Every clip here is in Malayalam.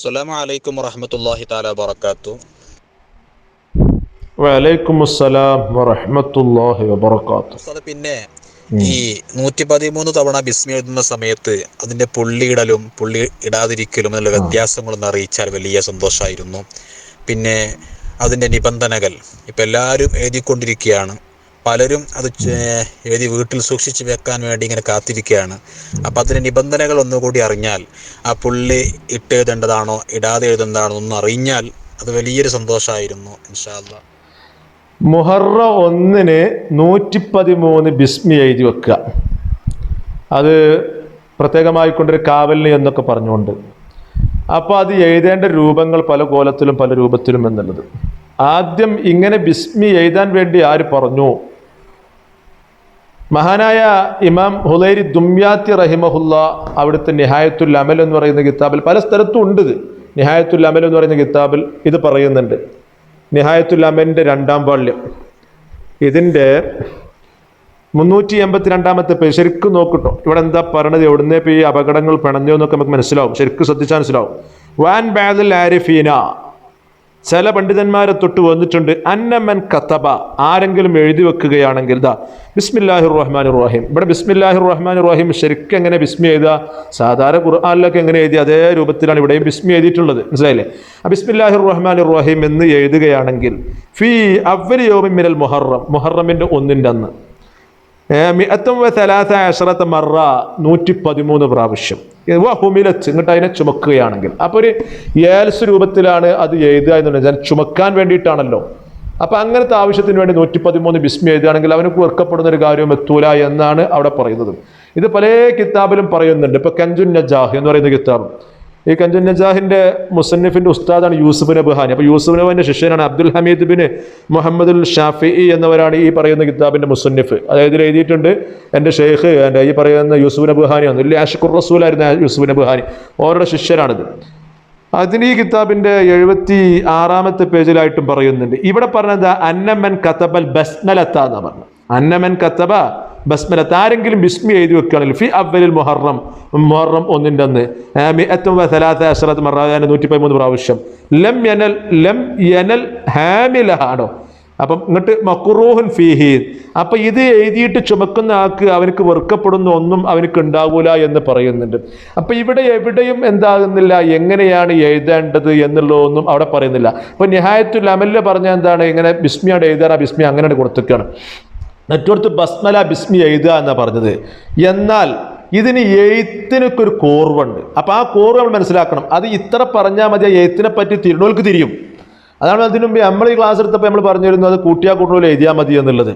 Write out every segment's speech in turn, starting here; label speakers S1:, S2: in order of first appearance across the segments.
S1: അസ്സലാമു അലൈക്കും വറഹ്മത്തുള്ളാഹി തആല വബറകാത്തു.
S2: വലൈക്കും അസ്സലാം വറഹ്മത്തുള്ളാഹി
S1: വബർക്കാത്തു പിന്നെ ഈ നൂറ്റി പതിമൂന്ന് തവണ ബിസ്മി എഴുതുന്ന സമയത്ത് അതിന്റെ പുള്ളിയിടലും പുള്ളി ഇടാതിരിക്കലും എന്നുള്ള വ്യത്യാസങ്ങളൊന്ന് അറിയിച്ചാൽ വലിയ സന്തോഷമായിരുന്നു പിന്നെ അതിന്റെ നിബന്ധനകൾ ഇപ്പൊ എല്ലാവരും എഴുതിക്കൊണ്ടിരിക്കുകയാണ്. പലരും അത് എഴുതി വീട്ടിൽ സൂക്ഷിച്ചു വെക്കാൻ വേണ്ടി ഇങ്ങനെ കാത്തിരിക്കുകയാണ്. അപ്പോൾ അതിന്റെ നിബന്ധനകൾ ഒന്നുകൂടി അറിഞ്ഞാൽ ആ പുള്ളി ഇട്ട് എഴുതേണ്ടതാണോ ഇടാതെ എഴുതേണ്ടതാണോ ഒന്ന് അറിഞ്ഞാൽ അത് വലിയൊരു സന്തോഷമായിരുന്നു ഇൻഷാല്ല
S2: മുഹറ ഒന്നിന് നൂറ്റി പതിമൂന്ന് ബിസ്മി എഴുതി വെക്കുക. അത് പ്രത്യേകമായി കൊണ്ടൊരു കാവലിന് എന്നൊക്കെ പറഞ്ഞുകൊണ്ട്. അപ്പോൾ അത് എഴുതേണ്ട രൂപങ്ങൾ പല കോലത്തിലും പല രൂപത്തിലും എന്നുള്ളത്. ആദ്യം ഇങ്ങനെ ബിസ്മി എഴുതാൻ വേണ്ടി ആര് പറഞ്ഞു? മഹാനായ ഇമാം ഹുലൈരി ദുംയാത്തി റഹിമഹുല്ല അവിടുത്തെ നിഹായത്തുൽ അമൽ എന്ന് പറയുന്ന കിതാബിൽ പല സ്ഥലത്തും ഉണ്ട് ഇത്. നിഹായത്തുൽ അമൽ എന്ന് പറയുന്ന കിതാബിൽ ഇത് പറയുന്നുണ്ട്. നിഹായത്തുൽ അമലിന്റെ രണ്ടാം പാള്യം ഇതിന്റെ മുന്നൂറ്റി എൺപത്തി രണ്ടാമത്തെ പേജ് ശരിക്കും നോക്കിട്ടോ. ഇവിടെ എന്താ പറയണത്? എവിടുന്നേ ഇപ്പോൾ ഈ അപകടങ്ങൾ പിണഞ്ഞോ എന്നൊക്കെ നമുക്ക് മനസ്സിലാവും. ശരിക്കും ശ്രദ്ധിച്ചാൽ മനസ്സിലാവും. വാൻ ബാദൽ ആരിഫീന? ചില പണ്ഡിതന്മാരെ തൊട്ട് വന്നിട്ടുണ്ട് അന്നമൻ കത്തബ ആരെങ്കിലും എഴുതി വെക്കുകയാണെങ്കിൽ ദാ ബിസ്മില്ലാഹിർ റഹ്മാൻ റഹീം ഇവിടെ ബിസ്മില്ലാഹിർ റഹ്മാൻ റഹീം ശരിക്കും എങ്ങനെ ബിസ്മി എഴുതുക? സാധാരണ ഖുർആാനിലൊക്കെ എങ്ങനെ എഴുതി അതേ രൂപത്തിലാണ് ഇവിടെയും ബിസ്മി എഴുതിയിട്ടുള്ളത്. മനസ്സിലായില്ലേ? ബിസ്മില്ലാഹിർ റഹ്മാൻ റഹീം എന്ന് എഴുതുകയാണെങ്കിൽ ഫി അവലി യോമിൻ മിനൽ മുഹറം മുഹറമിന്റെ ഒന്നിന്റെ അന്ന് നൂറ്റി പതിമൂന്ന് പ്രാവശ്യം. ഹുമിലച്ച് ഇങ്ങോട്ട് അതിനെ ചുമക്കുകയാണെങ്കിൽ. അപ്പോൾ ഒരു ഏൽസ് രൂപത്തിലാണ് അത് എഴുതുക എന്നുണ്ടെങ്കിൽ ചുമക്കാൻ വേണ്ടിയിട്ടാണല്ലോ. അപ്പൊ അങ്ങനത്തെ ആവശ്യത്തിന് വേണ്ടി നൂറ്റി പതിമൂന്ന് ബിസ്മി എഴുതുകയാണെങ്കിൽ അവന് വെറുക്കപ്പെടുന്ന ഒരു കാര്യം എത്തൂല എന്നാണ് അവിടെ പറയുന്നത്. ഇത് പല കിതാബിലും പറയുന്നുണ്ട്. ഇപ്പൊ കഞ്ചുൻ നജാഹ് എന്ന് പറയുന്ന കിതാബ്. ഈ കഞ്ചുൻ നജാഹിന്റെ മുസന്നിഫിന്റെ ഉസ്താദാണ് യൂസുഫ് നബുഹാനി അപ്പൊ യൂസുഫ് നബുവിന്റെ ശിഷ്യനാണ് അബ്ദുൽ ഹമീദ് ബിൻ മുഹമ്മദുൽ ഷാഫി എന്നവരാണ് ഈ പറയുന്ന കിതാബിന്റെ മുസന്നിഫ്. അതായത് എഴുതിയിട്ടുണ്ട് എന്റെ ഷെയ്ഖ് എന്റെ ഈ പറയുന്ന യൂസുഫ് നബുഹാനി ആണ് ഇല്ല അഷക്കുർ റസൂലായിരുന്നു യൂസുഫ് നബുഹാനി ഓരുടെ ശിഷ്യരാണിത്. അതിന് ഈ കിതാബിന്റെ എഴുപത്തി ആറാമത്തെ പേജിലായിട്ടും പറയുന്നുണ്ട്. ഇവിടെ പറഞ്ഞത് അന്നമൻ കത്തബൽ ബസ്നലത്ത എന്നാണ് പറഞ്ഞത്. അന്നമൻ കത്തബ ബസ്മലത്ത് ആരെങ്കിലും ബിസ്മി എഴുതി വെക്കുകയാണെങ്കിൽ ഫി അവലിൽ മുഹറം. മുഹറം ഒന്നിന്റെ അന്ന്. അഷറത്ത് മറാദാന നൂറ്റി പതിമൂന്ന് പ്രാവശ്യം. ലം യനൽ ലം യനൽ ഹാമിലഹാണോ അപ്പം എന്നിട്ട് മക്കുറൂഹുൻ ഫീഹി. അപ്പം ഇത് എഴുതിയിട്ട് ചുമക്കുന്ന ആൾക്ക് അവനക്ക് വെറുക്കപ്പെടുന്ന ഒന്നും അവനക്ക് ഉണ്ടാവൂല എന്ന് പറയുന്നുണ്ട്. അപ്പം ഇവിടെ എവിടെയും എന്താകുന്നില്ല എങ്ങനെയാണ് എഴുതേണ്ടത് എന്നുള്ളതൊന്നും അവിടെ പറയുന്നില്ല. അപ്പം നിഹായത്തുൽ അമലിൽ പറഞ്ഞാൽ എന്താണ്? ഇങ്ങനെ ബിസ്മിയാണ് എഴുതാൻ ആ ബിസ്മി അങ്ങനെയാണ് കൊടുത്തിക്കാണ് മറ്റോടത്ത് ബസ്മല ബിസ്മി എഴുതുക എന്നാണ് പറഞ്ഞത്. എന്നാൽ ഇതിന് എഴുത്തിനൊക്കെ ഒരു കോർവുണ്ട്. അപ്പോൾ ആ കോർവ് നമ്മൾ മനസ്സിലാക്കണം. അത് ഇത്ര പറഞ്ഞാൽ മതി എഴുത്തിനെ പറ്റി തിരുണോൽക്ക് തിരിയും. അതാണ് അതിനു മുമ്പ് നമ്മൾ ഈ ക്ലാസ് എടുത്തപ്പോൾ നമ്മൾ പറഞ്ഞിരുന്നു അത് കൂട്ടിയാ കൂട്ടുപോലെ എഴുതിയാൽ മതി എന്നുള്ളത്.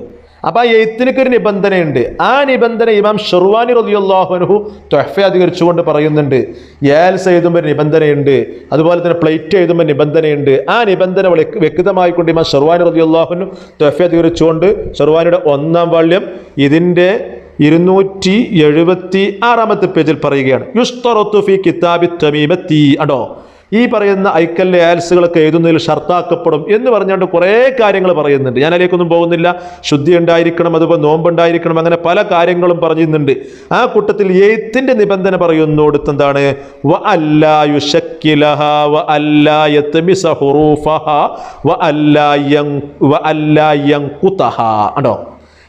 S2: അപ്പൊ ആ എഴുത്തിനൊക്കെ ഒരു നിബന്ധനയുണ്ട്. ആ നിബന്ധന ഇമാം ഷെർവാനി റതിയുള്ളാഹുനഹു തൊഹഫ അധികരിച്ചുകൊണ്ട് പറയുന്നുണ്ട്. ഏൽസ് എഴുതുമ്പോൾ ഒരു നിബന്ധനയുണ്ട്. അതുപോലെ തന്നെ പ്ലേറ്റ് എഴുതുമ്പോൾ നിബന്ധനയുണ്ട്. ആ നിബന്ധന വ്യക്ത- വ്യക്തമായിക്കൊണ്ട് ഇമാം ഷെർവാനി റതിയുള്ളാഹുനു തൊഹഫ അധികരിച്ചുകൊണ്ട് ഷെർവാനിയുടെ ഒന്നാം വാള്യം ഇതിന്റെ ഇരുന്നൂറ്റി എഴുപത്തി ആറാമത്തെ പേജിൽ പറയുകയാണ്. യുസ്തറത്തു ഫി കിതാബി തമീമത്തി അടോ ഈ പറയുന്ന ഐക്കല്ലെ ആൽസുകളൊക്കെ എഴുതുന്നതിൽ ഷർത്താക്കപ്പെടും എന്ന് പറഞ്ഞുകൊണ്ട് കുറേ കാര്യങ്ങൾ പറയുന്നുണ്ട്. ഞാൻ അതിലേക്കൊന്നും പോകുന്നില്ല. ശുദ്ധി ഉണ്ടായിരിക്കണം അതുപോലെ നോമ്പുണ്ടായിരിക്കണം അങ്ങനെ പല കാര്യങ്ങളും പറയുന്നുണ്ട് ആ കൂട്ടത്തിൽ എയ്ത്തിന്റെ നിബന്ധന പറയുന്നോടത്ത് എന്താണ്?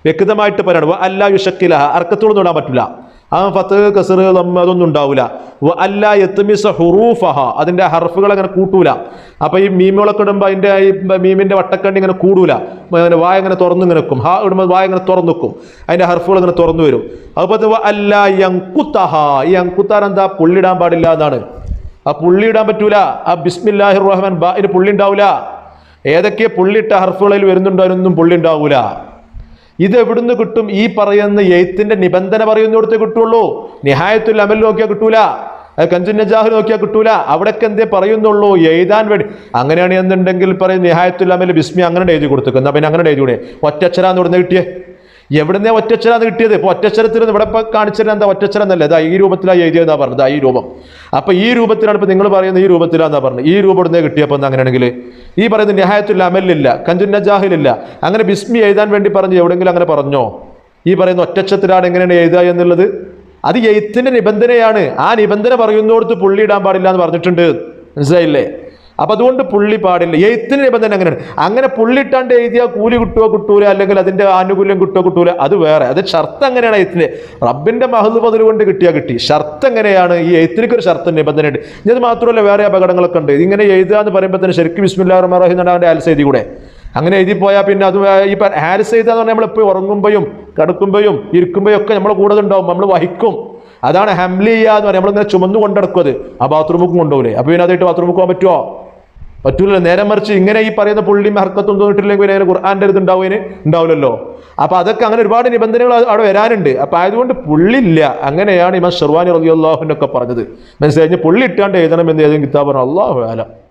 S2: വ്യക്തമായിട്ട് പറയണം. അല്ലാ യുഷക്കിലഹ അർക്കത്തോളം തൊടാൻ പറ്റില്ല. ആ ഫത്ത് കസറ് നമ്മ അതൊന്നും ഉണ്ടാവില്ല അല്ല എത്തുമിസ ഹുറൂഫഹ. അതിന്റെ ഹർഫുകൾ അങ്ങനെ കൂട്ടൂല. അപ്പൊ ഈ മീമുകളൊക്കെ ഇടുമ്പോൾ അതിന്റെ ഈ മീമിന്റെ വട്ടക്കണ്ണി ഇങ്ങനെ കൂടൂല. അങ്ങനെ വായ ഇങ്ങനെ തുറന്നു ഇങ്ങനെ വെക്കും ഹാ ഇടുമ്പോൾ വായ ഇങ്ങനെ തുറന്നു വെക്കും അതിന്റെ ഹർഫുകൾ ഇങ്ങനെ തുറന്നു വരും. അതുപോലെ അല്ല യങ്കുത്തഹ. ഈ അങ്കുത്താർ എന്താ? പുള്ളിടാൻ പാടില്ല എന്നാണ്. ആ പുള്ളി ഇടാൻ പറ്റൂല. ആ ബിസ്മില്ലാഹിർ റഹ്മാൻ ബാ ഇതിന് പുള്ളി ഉണ്ടാവില്ല ഏതൊക്കെ പുള്ളിയിട്ട ഹർഫുകളിൽ വരുന്നുണ്ടോ അതിനൊന്നും പുള്ളി ഉണ്ടാവൂല. ഇത് എവിടുന്ന് കിട്ടും? ഈ പറയുന്ന എയ്ത്തിന്റെ നിബന്ധന പറയുന്നിടത്ത് കിട്ടുള്ളൂ? നിഹായത്തുൽ അമൽ നോക്കിയാൽ കിട്ടൂല. അത് കഞ്ചുൻ നജാഹ് നോക്കിയാൽ കിട്ടൂല. അവിടേക്ക് എന്തേ പറയുന്നുള്ളൂ? എഴുതാൻ വേണ്ടി. അങ്ങനെയാണ് എന്നുണ്ടെങ്കിൽ പറയും നിഹായത്തുൽ അമൽ ബിസ്മി അങ്ങനെ എഴുതി കൊടുത്തു എന്നാ പിന്നെ അങ്ങനെ എഴുതി കൂടെ ഒറ്റച്ചരാന്ന് ഇവിടുന്ന് കിട്ടിയേ? എവിടുന്നേ ഒറ്റച്ചരാന്ന് കിട്ടിയത്? ഇപ്പൊ ഒറ്റച്ചരത്തിൽ ഇവിടെ ഇപ്പൊ കാണിച്ചത് എന്താ ഒറ്റച്ചരം എന്നല്ല ഇതാ ഈ രൂപത്തിലാണ് എഴുതിയതെന്നാ പറഞ്ഞത്. ഈ രൂപം. അപ്പൊ ഈ രൂപത്തിലാണ് ഇപ്പൊ നിങ്ങൾ പറയുന്നത് ഈ രൂപത്തിലാന്നാ പറഞ്ഞത്. ഈ രൂപം ഇവിടുന്നേ കിട്ടിയപ്പോ അങ്ങനെയാണെങ്കിൽ? ഈ പറയുന്ന നിഹായത്തുൽ അമലില്ല കഞ്ചുന്ന ജാഹിലില്ല അങ്ങനെ ബിസ്മി എഴുതാൻ വേണ്ടി പറഞ്ഞു എവിടെങ്കിലും അങ്ങനെ പറഞ്ഞോ? ഈ പറയുന്ന ഒറ്റച്ചത്തിലാണ് എങ്ങനെയാണ് എഴുതുക എന്നുള്ളത്? അത് എയ്ത്തിന്റെ നിബന്ധനയാണ്. ആ നിബന്ധന പറയുന്നിടത്ത് പുള്ളി ഇടാൻ പാടില്ല എന്ന് പറഞ്ഞിട്ടുണ്ട്. മനസ്സിലായില്ലേ? അപ്പൊ അതുകൊണ്ട് പുള്ളി പാടില്ല. എഴുത്തിന് നിബന്ധന അങ്ങനെയാണ് അങ്ങനെ പുള്ളിട്ടാണ്ട് എഴുതിയാൽ കൂലി കിട്ടുമോ കിട്ടൂല അല്ലെങ്കിൽ അതിന്റെ ആനുകൂല്യം കിട്ടുമോ കിട്ടൂല അത് വേറെ. അത് ഷർത്ത് അങ്ങനെയാണ് എഴുത്തിന് റബ്ബിന്റെ മഹദ് പതിൽ കൊണ്ട് കിട്ടിയാൽ കിട്ടി. ഷർത്ത് എങ്ങനെയാണ് ഈ എഴുത്തിനൊക്കെ ഒരു ഷർത്ത് നിബന്ധന ഉണ്ട്. ഇനി അത് മാത്രമല്ല വേറെ അപകടങ്ങളൊക്കെ ഉണ്ട്. ഇങ്ങനെ എഴുതുക എന്ന് പറയുമ്പോൾ തന്നെ ശരിക്കും ബിസ്മില്ലാ റഹ്മാൻ റഹീം കൂടെ അങ്ങനെ എഴുതി പോയാൽ പിന്നെ അത് ഈ ഹാരിസ് എന്ന് പറഞ്ഞാൽ നമ്മളിപ്പോൾ ഉറങ്ങുമ്പോഴും കിടക്കുമ്പോഴും ഇരിക്കുമ്പോഴും ഒക്കെ നമ്മൾ കൂടെ ഉണ്ടാവും. നമ്മൾ വഹിക്കും. അതാണ് ഹംലിയ എന്ന് പറയുന്നത്. നമ്മളിങ്ങനെ ചുമന്നു കൊണ്ടെടുക്കും അത് ആ ബാത്റൂമുക്കും കൊണ്ടുപോകില്ലേ അപ്പോൾ പിന്നെ അതായിട്ട് ബാത്റൂമിൽ പോകാൻ പറ്റുമോ പറ്റൂലല്ലോ. നേരെ മറിച്ച് ഇങ്ങനെ ഈ പറയുന്ന പുള്ളിയും ഹർക്കത്തും തോന്നിട്ടില്ലെങ്കിൽ അതിന് ഖുർആാന്റെ അടുത്ത് ഉണ്ടാവുകയും ഉണ്ടാവില്ലല്ലോ. അപ്പൊ അതൊക്കെ അങ്ങനെ ഒരുപാട് നിബന്ധനകൾ അവിടെ വരാനുണ്ട്. അപ്പൊ ആയതുകൊണ്ട് പുള്ളില്ല അങ്ങനെയാണ് ഇമാം ഷെർവാനി റബിയുള്ളാഹുവിനൊക്കെ പറഞ്ഞത്. മനസ്സിലായി? പുള്ളി ഇട്ടാണ്ട് എഴുതണം എന്ന് ഏതെങ്കിലും കിതാബ് പറഞ്ഞു അള്ളാഹു ആലം